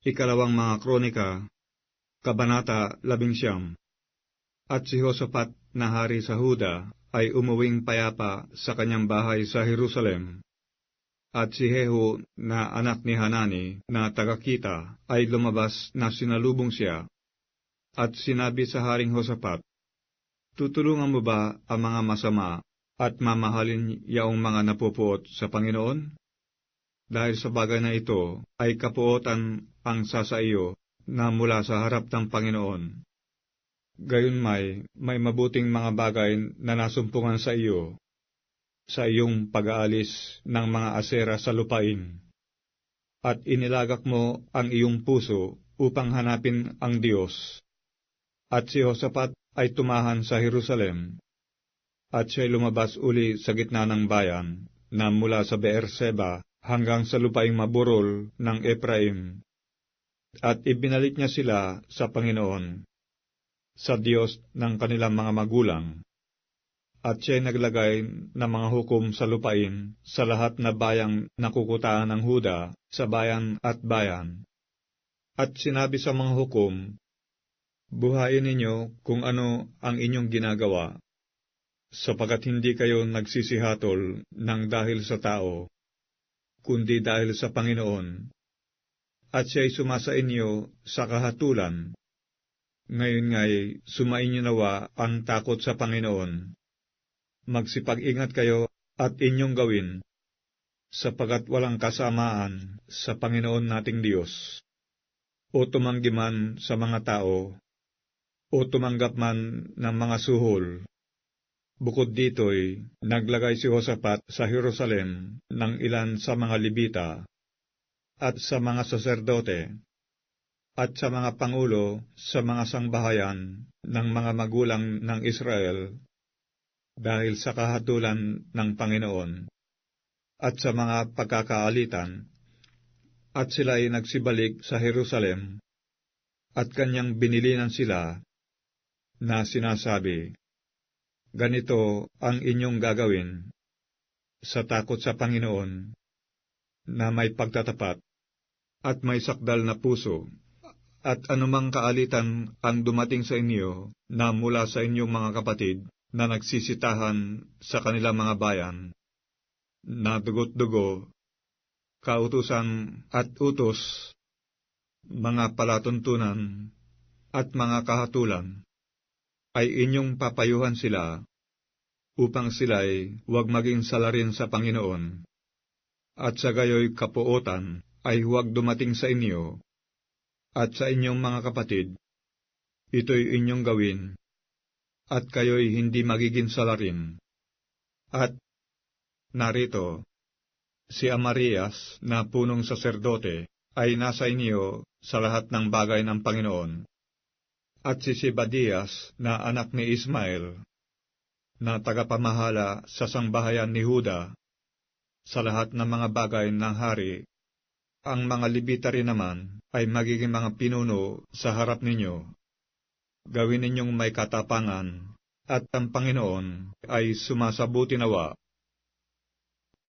Ikalawang mga kronika, Kabanata 11 At si Hosapat na hari sa Huda ay umuwing payapa sa kanyang bahay sa Jerusalem. At si Jehu na anak ni Hanani na tagakita ay lumabas na sinalubong siya. At sinabi sa haring Hosapat, Tutulungan mo ba ang mga masama at mamahalin yaong mga napupuot sa Panginoon? Dahil sa bagay na ito ay kapuotan ang sasaiyo na mula sa harap ng Panginoon. Gayon may, may mabuting mga bagay na nasumpungan sa iyo, sa iyong pag-aalis ng mga asera sa lupain. At inilagak mo ang iyong puso upang hanapin ang Diyos. At si Hosapat ay tumahan sa Jerusalem, at siya'y lumabas uli sa gitna ng bayan, na mula sa Beerseba hanggang sa lupaing maburol ng Ephraim. At ibinalik niya sila sa Panginoon, sa Diyos ng kanilang mga magulang. At siya'y naglagay ng mga hukom sa lupain sa lahat na bayang nakukutaan ng Huda sa bayan at bayan. At sinabi sa mga hukom, Buhayin ninyo kung ano ang inyong ginagawa, sapagat hindi kayo nagsisihatol ng dahil sa tao, kundi dahil sa Panginoon, at siya'y sumasa inyo sa kahatulan. Ngayon nga'y sumainyo nawa ang takot sa Panginoon. Magsipag-ingat kayo at inyong gawin, sapagat walang kasamaan sa Panginoon nating Diyos. O tumanggi man sa mga tao, o tumanggap man ng mga suhol, Bukod dito'y naglagay si Hosapat sa Jerusalem ng ilan sa mga Libita at sa mga saserdote at sa mga pangulo sa mga sangbahayan ng mga magulang ng Israel dahil sa kahatulan ng Panginoon at sa mga pagkakaalitan. At sila ay nagsibalik sa Jerusalem at kanyang binilinan sila na sinasabi, Ganito ang inyong gagawin sa takot sa Panginoon na may pagtatapat at may sakdal na puso at anumang kaalitan ang dumating sa inyo na mula sa inyong mga kapatid na nagsisitahan sa kanilang mga bayan, na dugot-dugo, kautusan at utos, mga palatuntunan at mga kahatulan ay inyong papayuhan sila upang sila'y huwag maging salarin sa Panginoon, at sa gayoy kapuotan ay huwag dumating sa inyo, at sa inyong mga kapatid, ito'y inyong gawin, at kayo'y hindi magiging salarin. At narito, si Amarias na punong saserdote ay nasa inyo sa lahat ng bagay ng Panginoon at si Sibadias na anak ni Ismael, na tagapamahala sa sangbahayan ni Huda, sa lahat ng mga bagay ng hari. Ang mga libita rin naman ay magiging mga pinuno sa harap ninyo. Gawin ninyong may katapangan, at ang Panginoon ay sumasabuti nawa